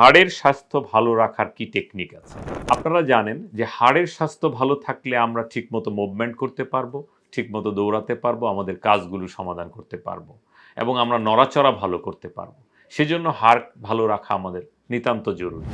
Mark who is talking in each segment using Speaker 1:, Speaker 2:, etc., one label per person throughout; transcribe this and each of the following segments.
Speaker 1: হাড়ের স্বাস্থ্য ভালো রাখার কি টেকনিক আছে? আপনারা জানেন যে হাড়ের স্বাস্থ্য ভালো থাকলে আমরা ঠিকমতো মুভমেন্ট করতে পারব, ঠিকমতো দৌড়াতে পারব, আমাদের কাজগুলো সমাধান করতে পারব এবং আমরা নড়াচড়া ভালো করতে পারব। সেজন্য হাড় ভালো রাখা আমাদের নিতান্ত জরুরি।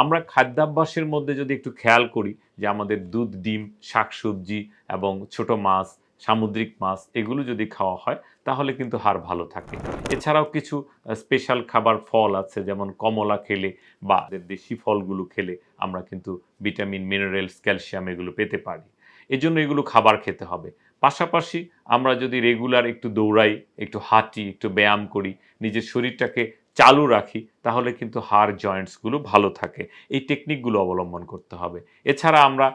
Speaker 1: আমরা খাদ্যাভ্যাসের মধ্যে যদি একটু খেয়াল করি যে আমাদের দুধ, ডিম, শাকসবজি এবং ছোট মাছ সামুদ্রিক মাছ এগুলো যদি খাওয়া হয়, তাহলে কিন্তু হাড় ভালো থাকে। এছাড়াও কিছু স্পেশাল খাবার ফল আছে, যেমন কমলা খেলে বা দেশি ফলগুলো খেলে আমরা কিন্তু ভিটামিন মিনারেলস ক্যালসিয়াম এগুলো পেতে পারি। এজন্য এগুলো খাবার খেতে হবে। পাশাপাশি আমরা যদি রেগুলার একটু দৌড়াই, একটু হাঁটি, একটু ব্যায়াম করি, নিজের শরীরটাকে চালু রাখি, তাহলে কিন্তু হাড় জয়েন্টসগুলো ভালো থাকে। এই টেকনিকগুলো অবলম্বন করতে হবে। এছাড়া আমরা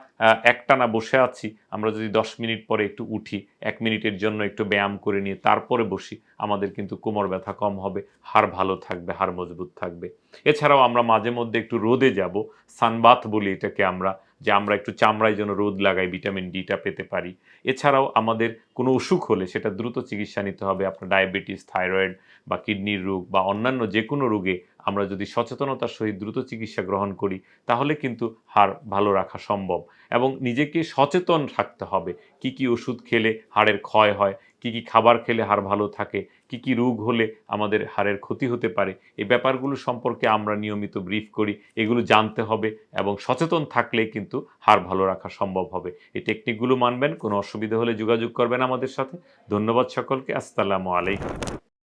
Speaker 1: একটানা বসে আছি, আমরা যদি দশ মিনিট পরে একটু উঠি, এক মিনিটের জন্য একটু ব্যায়াম করে নিয়ে তারপরে বসি, আমাদের কিন্তু কোমর ব্যথা কম হবে, হাড় ভালো থাকবে, হাড় মজবুত থাকবে। এছাড়াও আমরা মাঝে মধ্যে একটু রোদে যাব সানবাথ বলি এটাকে আমরা যে আমরা একটু চামড়ায় যেন রোদ লাগাই, ভিটামিন ডিটা পেতে পারি। এছাড়াও আমাদের কোনো অসুখ হলে সেটা দ্রুত চিকিৎসা নিতে হবে। আপনার ডায়াবেটিস, থাইরয়েড বা কিডনির রোগ বা অন্যান্য যে কোনো রোগে আমরা যদি সচেতনতার সহিত দ্রুত চিকিৎসা গ্রহণ করি, তাহলে কিন্তু হাড় ভালো রাখা সম্ভব। এবং নিজেকে সচেতন থাকতে হবে। কি কি ওষুধ খেলে হাড়ের ক্ষয় হয় কি কী খাবার খেলে হাড় ভালো থাকে, কি কি রোগ হলে আমাদের হাড়ের ক্ষতি হতে পারে, এই ব্যাপারগুলো সম্পর্কে আমরা নিয়মিত ব্রিফ করি, এগুলো জানতে হবে এবং সচেতন থাকলে কিন্তু হাড় ভালো রাখা সম্ভব হবে। এই টেকনিকগুলো মানবেন, কোনো অসুবিধা হলে যোগাযোগ করবেন আমাদের সাথে। ধন্যবাদ সকলকে, আসসালামু আলাইকুম।